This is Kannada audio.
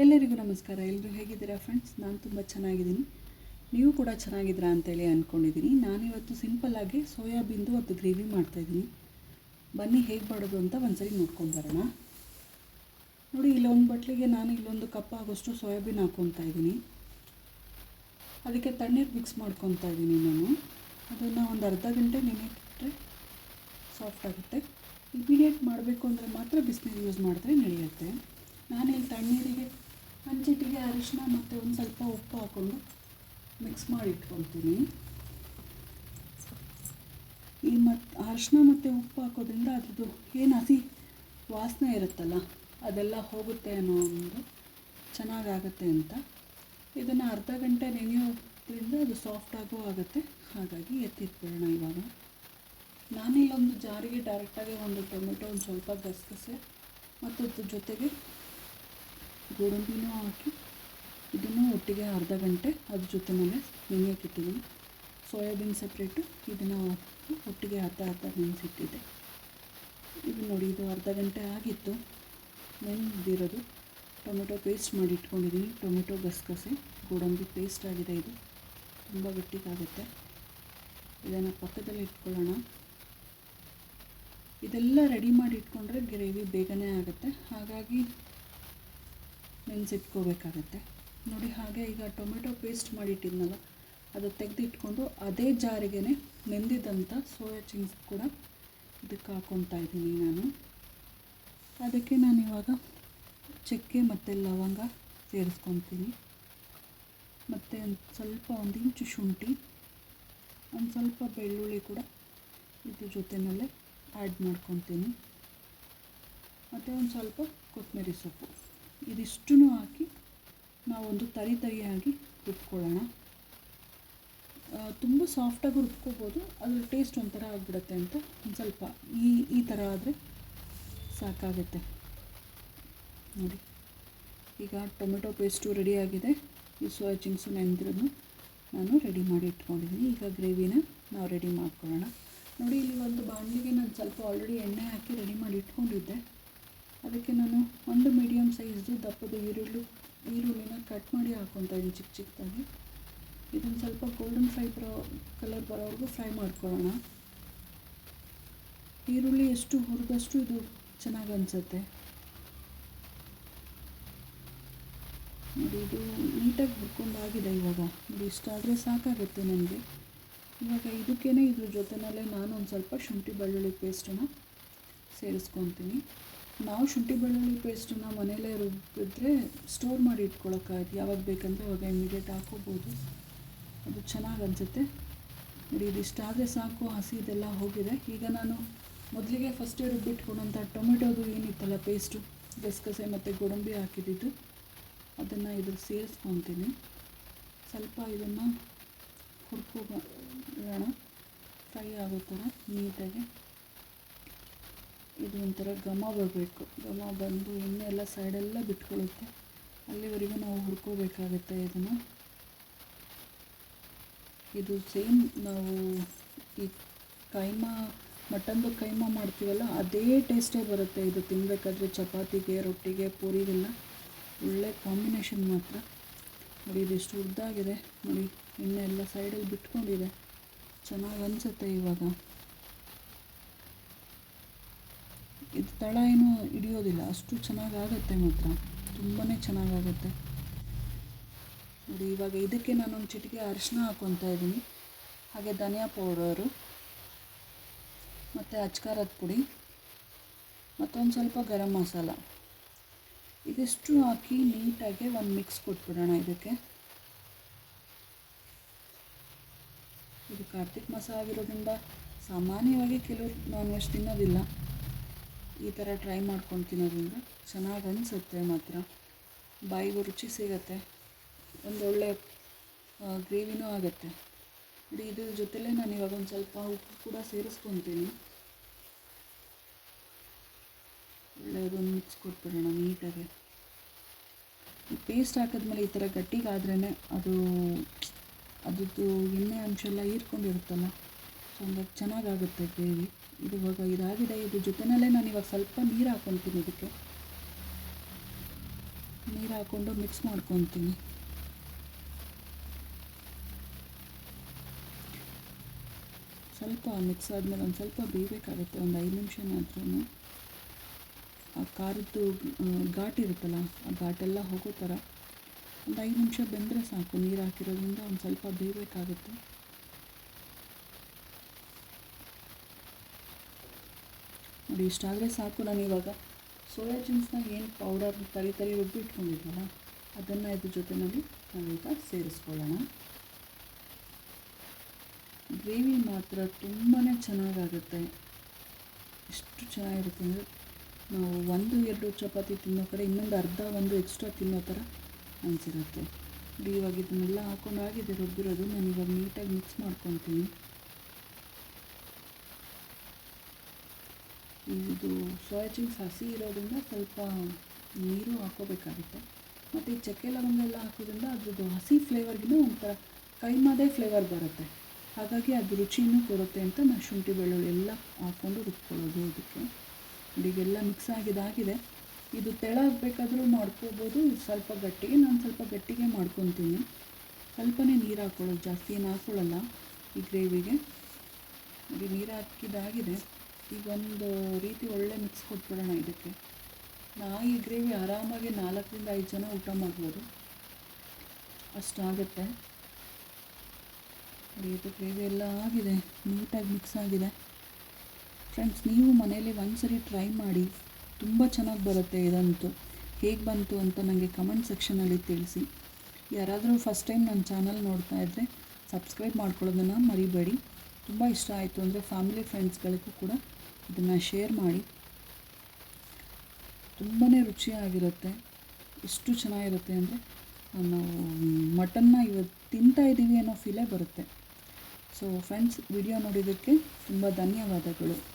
ಎಲ್ಲರಿಗೂ ನಮಸ್ಕಾರ. ಎಲ್ಲರೂ ಹೇಗಿದ್ದೀರಾ ಫ್ರೆಂಡ್ಸ್ ನಾನು ತುಂಬ ಚೆನ್ನಾಗಿದ್ದೀನಿ. ನೀವು ಕೂಡ ಚೆನ್ನಾಗಿದ್ದೀರಾ ಅಂತೇಳಿ ಅಂದ್ಕೊಂಡಿದ್ದೀನಿ ನಾನಿವತ್ತು ಸಿಂಪಲ್ಲಾಗಿ ಸೋಯಾಬೀನ್ದು ಮತ್ತು ಗ್ರೇವಿ ಮಾಡ್ತಾಯಿದ್ದೀನಿ ಬನ್ನಿ ಹೇಗೆ ಮಾಡೋದು ಅಂತ ಒಂದ್ಸರಿ ನೋಡ್ಕೊಂಡು ಬರೋಣ. ನೋಡಿ ಇಲ್ಲೊಂದು ಬಟ್ಲಿಗೆ ನಾನು ಇಲ್ಲೊಂದು ಕಪ್ ಆಗೋಷ್ಟು ಸೋಯಾಬೀನ್ ಹಾಕ್ಕೊತಾ ಇದ್ದೀನಿ. ಅದಕ್ಕೆ ತಣ್ಣೀರು ಮಿಕ್ಸ್ ಮಾಡ್ಕೊತಾ ಇದ್ದೀನಿ ನಾನು. ಅದನ್ನು ಒಂದು ಅರ್ಧ ಗಂಟೆ ನೆನೆಯಿಟ್ರೆ ಸಾಫ್ಟ್ ಆಗುತ್ತೆ. ಇಮಿಡಿಯೇಟ್ ಮಾಡಬೇಕು ಅಂದರೆ ಮಾತ್ರ ಬಿಸಿನೀರು ಯೂಸ್ ಮಾಡಿದ್ರೆ ನಡೆಯುತ್ತೆ ನಾನಿಲ್ಲಿ ತಣ್ಣೀರಿಗೆ ಹಂಚಿಟ್ಟಿಗೆ ಅರಿಶಿನ ಮತ್ತು ಒಂದು ಸ್ವಲ್ಪ ಉಪ್ಪು ಹಾಕ್ಕೊಂಡು ಮಿಕ್ಸ್ ಮಾಡಿ ಇಟ್ಕೊಳ್ತೀನಿ ಈ ಮತ್ತು ಅರಿಶಿನ ಮತ್ತು ಉಪ್ಪು ಹಾಕೋದ್ರಿಂದ ಅದ್ರದ್ದು ಏನು ಹಸಿ ವಾಸನೆ ಇರುತ್ತಲ್ಲ, ಅದೆಲ್ಲ ಹೋಗುತ್ತೆ ಅನ್ನೋ ಒಂದು ಚೆನ್ನಾಗಾಗತ್ತೆ ಅಂತ. ಇದನ್ನು ಅರ್ಧ ಗಂಟೆ ನೆನೆಯೋದ್ರಿಂದ ಅದು ಸಾಫ್ಟಾಗೂ ಆಗುತ್ತೆ. ಹಾಗಾಗಿ ಎತ್ತಿಟ್ಬಿಡೋಣ ಇವಾಗ. ನಾನಿಲ್ಲೊಂದು ಜಾರಿಗೆ ಡೈರೆಕ್ಟಾಗಿ ಒಂದು ಟೊಮೆಟೊ ಒಂದು ಸ್ವಲ್ಪ ಗಸಗಸೆ ಮತ್ತು ಜೊತೆಗೆ ಗೋಡಂಬಿನೂ ಹಾಕಿ ಇದನ್ನು ಒಟ್ಟಿಗೆ ಅರ್ಧ ಗಂಟೆ ಅದ್ರ ಜೊತೆ ಮೇಲೆ ಇಟ್ಟಿದ್ದೀನಿ. ಸೋಯಾಬೀನ್ ಸಪ್ರೇಟು ಇದನ್ನು ಒಟ್ಟಿಗೆ ಅರ್ಧ ಅರ್ಧ ನೆನೆಸಿಟ್ಟಿದ್ದೆ ಇದು ನೋಡಿ, ಇದು ಅರ್ಧ ಗಂಟೆ ಆಗಿತ್ತು. ನೆನೆದಿರೋದು ಟೊಮೆಟೊ ಪೇಸ್ಟ್ ಮಾಡಿ ಇಟ್ಕೊಂಡಿದ್ದೀನಿ. ಟೊಮೆಟೊ ಗಸಗಸೆ, ಗೋಡಂಬಿ ಪೇಸ್ಟ್ ಆಗಿದೆ ಇದು. ತುಂಬ ಗಟ್ಟಿಗಾಗುತ್ತೆ. ಇದನ್ನು ಪಕ್ಕದಲ್ಲಿ ಇಟ್ಕೊಳ್ಳೋಣ. ಇದೆಲ್ಲ ರೆಡಿ ಮಾಡಿ ಇಟ್ಕೊಂಡ್ರೆ ಗ್ರೇವಿ ಬೇಗನೆ ಆಗುತ್ತೆ. ಹಾಗಾಗಿ ನೆನೆಸಿಟ್ಕೋಬೇಕಾಗತ್ತೆ ನೋಡಿ ಹಾಗೆ ಈಗ ಟೊಮೆಟೊ ಪೇಸ್ಟ್ ಮಾಡಿಟ್ಟಿದ್ನಲ್ಲ, ಅದು ತೆಗೆದಿಟ್ಕೊಂಡು ಅದೇ ಜಾರಿಗೆ ನೆಂದಿದ್ದಂಥ ಸೋಯಾ ಚಿಂಗ್ಸ್ ಕೂಡ ಇದಕ್ಕೆ ಹಾಕ್ಕೊತಾ ಇದ್ದೀನಿ ನಾನು. ಅದಕ್ಕೆ ನಾನು ಇವಾಗ ಚಕ್ಕೆ ಮತ್ತು ಲವಂಗ ಸೇರಿಸ್ಕೊತೀನಿ ಮತ್ತು ಒಂದು ಸ್ವಲ್ಪ ಒಂದು ಇಂಚು ಶುಂಠಿ, ಒಂದು ಸ್ವಲ್ಪ ಬೆಳ್ಳುಳ್ಳಿ ಕೂಡ ಇದ್ರ ಜೊತೆಯಲ್ಲೇ ಆ್ಯಡ್ ಮಾಡ್ಕೊತೀನಿ ಮತ್ತು ಒಂದು ಸ್ವಲ್ಪ ಕೊತ್ತಂಬರಿ ಸೊಪ್ಪು. ಇದಿಷ್ಟೂ ಹಾಕಿ ನಾವೊಂದು ತರಿ ತರಿಯಾಗಿ ರುಬ್ಕೊಳ್ಳೋಣ. ತುಂಬ ಸಾಫ್ಟಾಗಿ ರುಬ್ಕೋಬೋದು ಅದ್ರ ಟೇಸ್ಟ್ ಒಂಥರ ಆಗಿಬಿಡುತ್ತೆ ಅಂತ ಒಂದು ಸ್ವಲ್ಪ ಈ ಈ ಥರ ಆದರೆ ಸಾಕಾಗುತ್ತೆ. ನೋಡಿ, ಈಗ ಟೊಮೆಟೊ ಪೇಸ್ಟು ರೆಡಿಯಾಗಿದೆ ಈ ಸೋಯಾ ಚಿಂಗ್ಸು ನೆಂದ್ರೂ ನಾನು ರೆಡಿ ಮಾಡಿ ಇಟ್ಕೊಂಡಿದ್ದೀನಿ. ಈಗ ಗ್ರೇವಿನ ನಾವು ರೆಡಿ ಮಾಡ್ಕೊಳ್ಳೋಣ. ನೋಡಿ, ಇಲ್ಲಿ ಒಂದು ಬಾಣಲಿಗೆ ನಾನು ಸ್ವಲ್ಪ ಆಲ್ರೆಡಿ ಎಣ್ಣೆ ಹಾಕಿ ರೆಡಿ ಮಾಡಿ ಇಟ್ಕೊಂಡಿದ್ದೆ. ಅದಕ್ಕೆ ನಾನು ಒಂದು ಮೀಡಿಯಮ್ ಸೈಜ್ದು ದಪ್ಪದ ಈರುಳ್ಳಿ, ಈರುಳ್ಳಿನ ಕಟ್ ಮಾಡಿ ಹಾಕೊತಾ ಇದ್ದೀನಿ ಚಿಕ್ಕ ಚಿಕ್ಕದಾಗಿ ಇದನ್ನು ಸ್ವಲ್ಪ ಗೋಲ್ಡನ್ ಫ್ರೈ ಬರೋ ಕಲರ್ ಬರೋವರೆಗೂ ಫ್ರೈ ಮಾಡ್ಕೊಳ್ಳೋಣ. ಈರುಳ್ಳಿ ಎಷ್ಟು ಹುರಿದಷ್ಟು ಇದು ಚೆನ್ನಾಗಿ ಅನಿಸುತ್ತೆ. ನೋಡಿ, ಇದು ನೀಟಾಗಿ ಹುರ್ಕೊಂಡಾಗಿದೆ ಇವಾಗ. ನೋಡಿ ಇಷ್ಟಾದರೆ ಸಾಕಾಗುತ್ತೆ ನನಗೆ. ಇವಾಗ ಇದಕ್ಕೇ ಇದ್ರ ಜೊತೆಯಲ್ಲೇ ನಾನು ಒಂದು ಸ್ವಲ್ಪ ಶುಂಠಿ, ಬೆಳ್ಳುಳ್ಳಿ ಪೇಸ್ಟನ್ನು ಸೇರಿಸ್ಕೊತೀನಿ. ನಾವು ಶುಂಠಿ ಬೆಳ್ಳುಳ್ಳಿ ಪೇಸ್ಟನ್ನು ಮನೆಯಲ್ಲೇ ರುಬ್ಬಿದ್ರೆ ಸ್ಟೋರ್ ಮಾಡಿ ಇಟ್ಕೊಳ್ಳೋಕ್ಕಾಯ್ತು ಯಾವಾಗ ಬೇಕಂದರೆ ಅವಾಗ ಇಮಿಡಿಯೇಟ್ ಹಾಕೋಬೋದು. ಅದು ಚೆನ್ನಾಗಿ ಅನಿಸುತ್ತೆ. ನೋಡಿ ಇದಿಷ್ಟಾದರೆ ಸಾಕು, ಹಸಿ ಇದೆಲ್ಲ ಹೋಗಿದೆ. ಈಗ ನಾನು ಮೊದಲಿಗೆ ಫಸ್ಟೇ ರುಬ್ಬಿಟ್ಕೊಂಡಂಥ ಟೊಮೆಟೊದು ಏನಿತ್ತಲ್ಲ ಪೇಸ್ಟು ಗಸಗಸೆ ಮತ್ತು ಗೋಡಂಬಿ ಹಾಕಿದ್ದು. ಅದನ್ನು ಇದ್ರ ಸೇರಿಸ್ಕೊತೀನಿ. ಸ್ವಲ್ಪ ಇದನ್ನು ಹುರ್ಕೊಳ್ಳೋಣ ಫ್ರೈ ಆಗೋ ಥರ ನೀಟಾಗಿ ಇದು ಒಂಥರ ಘಮ ಬರಬೇಕು ಘಮ ಬಂದು ಎಣ್ಣೆ ಎಲ್ಲ ಸೈಡೆಲ್ಲ ಬಿಟ್ಕೊಳ್ಳುತ್ತೆ. ಅಲ್ಲಿವರೆಗೂ ನಾವು ಹುರ್ಕೋಬೇಕಾಗುತ್ತೆ ಇದನ್ನು. ಇದು ಸೇಮ್ ನಾವು ಈ ಕೈಮಾ, ಮಟನ್ದು ಕೈಮಾ ಮಾಡ್ತೀವಲ್ಲ, ಅದೇ ಟೇಸ್ಟೇ ಬರುತ್ತೆ ಇದು ತಿನ್ನಬೇಕಾದ್ರೆ ಚಪಾತಿಗೆ, ರೊಟ್ಟಿಗೆ, ಪೂರಿಗೆಲ್ಲ. ಒಳ್ಳೆ ಕಾಂಬಿನೇಷನ್ ಮಾತ್ರ. ನೋಡಿ, ಇದಿಷ್ಟು ಉದ್ದಾಗಿದೆ. ನೋಡಿ ಎಣ್ಣೆ ಎಲ್ಲ ಸೈಡಲ್ಲಿ ಬಿಟ್ಕೊಂಡಿದೆ. ಚೆನ್ನಾಗಿ ಅನಿಸುತ್ತೆ ಇವಾಗ. ಇದು ತಳ ಏನೂ ಹಿಡಿಯೋದಿಲ್ಲ. ಅಷ್ಟು ಚೆನ್ನಾಗಾಗತ್ತೆ ಮಾತ್ರ. ತುಂಬಾ ಚೆನ್ನಾಗಾಗತ್ತೆ. ನೋಡಿ, ಇವಾಗ ಇದಕ್ಕೆ ನಾನೊಂದು ಚಿಟಿಕೆ ಅರಿಶಿನ ಹಾಕ್ಕೊತಾ ಇದ್ದೀನಿ. ಹಾಗೆ ಧನಿಯಾ ಪೌಡರು ಮತ್ತು ಅಚ್ಕಾರದ ಪುಡಿ. ಮತ್ತೊಂದು ಸ್ವಲ್ಪ ಗರಂ ಮಸಾಲ. ಇದಿಷ್ಟು ಹಾಕಿ ನೀಟಾಗಿ ಒಂದು ಮಿಕ್ಸ್ ಕೊಟ್ಬಿಡೋಣ ಇದಕ್ಕೆ. ಇದು ಕಾರ್ತಿಕ್ ಮಸಾಲ ಆಗಿರೋದ್ರಿಂದ ಸಾಮಾನ್ಯವಾಗಿ ಕೆಲವರು ನಾನ್ ವೆಜ್ ತಿನ್ನೋದಿಲ್ಲ. ಈ ಥರ ಟ್ರೈ ಮಾಡ್ಕೊಂಡು ತಿನ್ನೋದ್ರಿಂದ ಚೆನ್ನಾಗಿ ಅನಿಸುತ್ತೆ ಮಾತ್ರ. ಬಾಯಿಗೂ ರುಚಿ ಸಿಗತ್ತೆ. ಒಂದೊಳ್ಳೆ ಗ್ರೇವಿನೂ ಆಗುತ್ತೆ. ನೋಡಿ, ಇದ್ರ ಜೊತೆಲೇ ನಾನು ಇವಾಗ ಒಂದು ಸ್ವಲ್ಪ ಉಪ್ಪು ಕೂಡ ಸೇರಿಸ್ಕೊತೀನಿ. ಒಳ್ಳೆಯದೊಂದು ಮಿಕ್ಸ್ ಕೊಟ್ಬಿಡೋಣ ನೀಟಾಗಿ. ಪೇಸ್ಟ್ ಹಾಕಿದ್ಮೇಲೆ ಈ ಥರ ಗಟ್ಟಿಗಾದ್ರೇ ಅದು, ಅದ್ರದ್ದು ಎಣ್ಣೆ ಅಂಶ ಎಲ್ಲ ಹೀರ್ಕೊಂಡಿರುತ್ತಲ್ಲ. ಹಂಗಾಗಿ ಚೆನ್ನಾಗಾಗುತ್ತೆ ಗ್ರೇವಿ ಇದು ಇವಾಗ ಇದಾಗಿದೆ ಇದು ಜೊತೆನಲ್ಲೇ ನಾನು ಇವಾಗ ಸ್ವಲ್ಪ ನೀರು ಹಾಕ್ಕೊತೀನಿ ಇದಕ್ಕೆ. ನೀರು ಹಾಕ್ಕೊಂಡು ಮಿಕ್ಸ್ ಮಾಡ್ಕೊತೀನಿ. ಸ್ವಲ್ಪ ಮಿಕ್ಸ್ ಆದಮೇಲೆ ಒಂದು ಸ್ವಲ್ಪ ಬೇಯಬೇಕಾಗುತ್ತೆ ಒಂದು ಐದು ನಿಮಿಷನಾದ್ರೂ ಆ ಖಾರದ್ದು ಆ, ಘಾಟ್ ಇರುತ್ತಲ್ಲ ಆ ಘಾಟೆಲ್ಲ ಹೋಗೋ ಥರ. ಒಂದು ಐದು ನಿಮಿಷ ಬೆಂದರೆ ಸಾಕು ನೀರು ಹಾಕಿರೋದ್ರಿಂದ ಒಂದು ಸ್ವಲ್ಪ ಬೇಯಬೇಕಾಗುತ್ತೆ ನೋಡಿ ಇಷ್ಟಾದರೆ ಸಾಕು. ನಾನು ಇವಾಗ ಸೋಯಾ ಚಂಕ್ಸ್ನ ಏನು ಪೌಡರ್ ತರಿ ತರಿ ರುಬ್ಬಿ ಇಟ್ಕೊಂಡಿದ್ವಲ್ಲ, ಅದನ್ನು ಇದ್ರ ಜೊತೆನಲ್ಲಿ ನಾವೀಗ ಸೇರಿಸ್ಕೊಳ್ಳೋಣ. ಗ್ರೇವಿ ಮಾತ್ರ ತುಂಬಾ ಚೆನ್ನಾಗಾಗುತ್ತೆ. ಎಷ್ಟು ಚೆನ್ನಾಗಿರುತ್ತೆ ಅಂದರೆ, ನಾವು ಒಂದು, ಎರಡು ಚಪಾತಿ ತಿನ್ನೋ ಕಡೆ ಇನ್ನೊಂದು ಅರ್ಧ ಒಂದು ಎಕ್ಸ್ಟ್ರಾ ತಿನ್ನೋ ಥರ ಅನಿಸಿರುತ್ತೆ. ಇವಾಗ ಇದನ್ನೆಲ್ಲ ಹಾಕೊಂಡಾಗಿದೆ ರುಬ್ಬಿರೋದು. ನಾನು ಇವಾಗ ನೀಟಾಗಿ ಮಿಕ್ಸ್ ಮಾಡ್ಕೊತೀನಿ. ಇದು ಸೋಯಾ ಚಿಂಗ್ಸ್ ಹಸಿ ಇರೋದ್ರಿಂದ ಸ್ವಲ್ಪ ನೀರು ಹಾಕೋಬೇಕಾಗುತ್ತೆ ಮತ್ತು ಈ ಚಕ್ಕೆ ಲವಂಗ ಎಲ್ಲ ಹಾಕೋದ್ರಿಂದ ಅದ್ರದ್ದು ಹಸಿ ಫ್ಲೇವರ್ಗಿನ ಒಂಥರ ಕೈಮಾದೇ ಫ್ಲೇವರ್ ಬರುತ್ತೆ. ಹಾಗಾಗಿ ಅದು ರುಚಿನೂ ಕೊಡುತ್ತೆ ಅಂತ ನಾನು ಶುಂಠಿ, ಬೆಳ್ಳುಳ್ಳಿ ಎಲ್ಲ ಹಾಕ್ಕೊಂಡು ರುಬ್ಕೊಳ್ಳೋದು ಇದಕ್ಕೆ. ನೋಡಿ ಈಗೆಲ್ಲ ಮಿಕ್ಸ್ ಆಗಿದಾಗಿದೆ ಇದು ತೆಳಾಗಬೇಕಾದ್ರೂ ಮಾಡ್ಕೋಬೋದು, ಸ್ವಲ್ಪ ಗಟ್ಟಿಗೆ, ನಾನು ಸ್ವಲ್ಪ ಗಟ್ಟಿಗೆ ಮಾಡ್ಕೊತೀನಿ. ಸ್ವಲ್ಪನೇ ನೀರು ಹಾಕ್ಕೊಳ್ಳೋದು ಜಾಸ್ತಿ ಏನು ಹಾಕ್ಕೊಳ್ಳಲ್ಲ ಈ ಗ್ರೇವಿಗೆ ನೀರು ಹಾಕಿದಾಗಿದೆ. ಈಗ ಒಂದು ರೀತಿ ಒಳ್ಳೆ ಮಿಕ್ಸ್ ಕೊಟ್ಬಿಡೋಣ ಇದಕ್ಕೆ. ನಾಯಿ, ಗ್ರೇವಿ ಆರಾಮಾಗಿ ನಾಲ್ಕರಿಂದ ಐದು ಜನ ಊಟ ಮಾಡ್ಬೋದು. ಅಷ್ಟಾಗುತ್ತೆ. ಇದು ಗ್ರೇವಿ ಎಲ್ಲ ಆಗಿದೆ. ನೀಟಾಗಿ ಮಿಕ್ಸ್ ಆಗಿದೆ. ಫ್ರೆಂಡ್ಸ್ ನೀವು ಮನೇಲಿ ಒಂದ್ಸರಿ ಟ್ರೈ ಮಾಡಿ. ತುಂಬ ಚೆನ್ನಾಗಿ ಬರುತ್ತೆ ಇದಂತೂ. ಹೇಗೆ ಬಂತು ಅಂತ ನನಗೆ ಕಮೆಂಟ್ ಸೆಕ್ಷನಲ್ಲಿ ತಿಳಿಸಿ. ಯಾರಾದರೂ ಫಸ್ಟ್ ಟೈಮ್ ನನ್ನ ಚಾನಲ್ ನೋಡ್ತಾ ಇದ್ದರೆ ಸಬ್ಸ್ಕ್ರೈಬ್ ಮಾಡ್ಕೊಳ್ಳೋದನ್ನು ಮರಿಬೇಡಿ. ತುಂಬ ಇಷ್ಟ ಆಯಿತು ಅಂದರೆ ಫ್ಯಾಮಿಲಿ ಫ್ರೆಂಡ್ಸ್ಗಳಿಗೂ ಕೂಡ ಇದನ್ನು ಶೇರ್ ಮಾಡಿ. ತುಂಬಾ ರುಚಿಯಾಗಿರುತ್ತೆ. ಎಷ್ಟು ಚೆನ್ನಾಗಿರುತ್ತೆ ಅಂದರೆ ನಾವು ಮಟನ್ನ ಇವತ್ತು ತಿಂತಾ ಇದ್ದೀವಿ ಅನ್ನೋ ಫೀಲೇ ಬರುತ್ತೆ. ಸೊ ಫ್ರೆಂಡ್ಸ್ ವಿಡಿಯೋ ನೋಡಿದ್ದಕ್ಕೆ ತುಂಬ ಧನ್ಯವಾದಗಳು.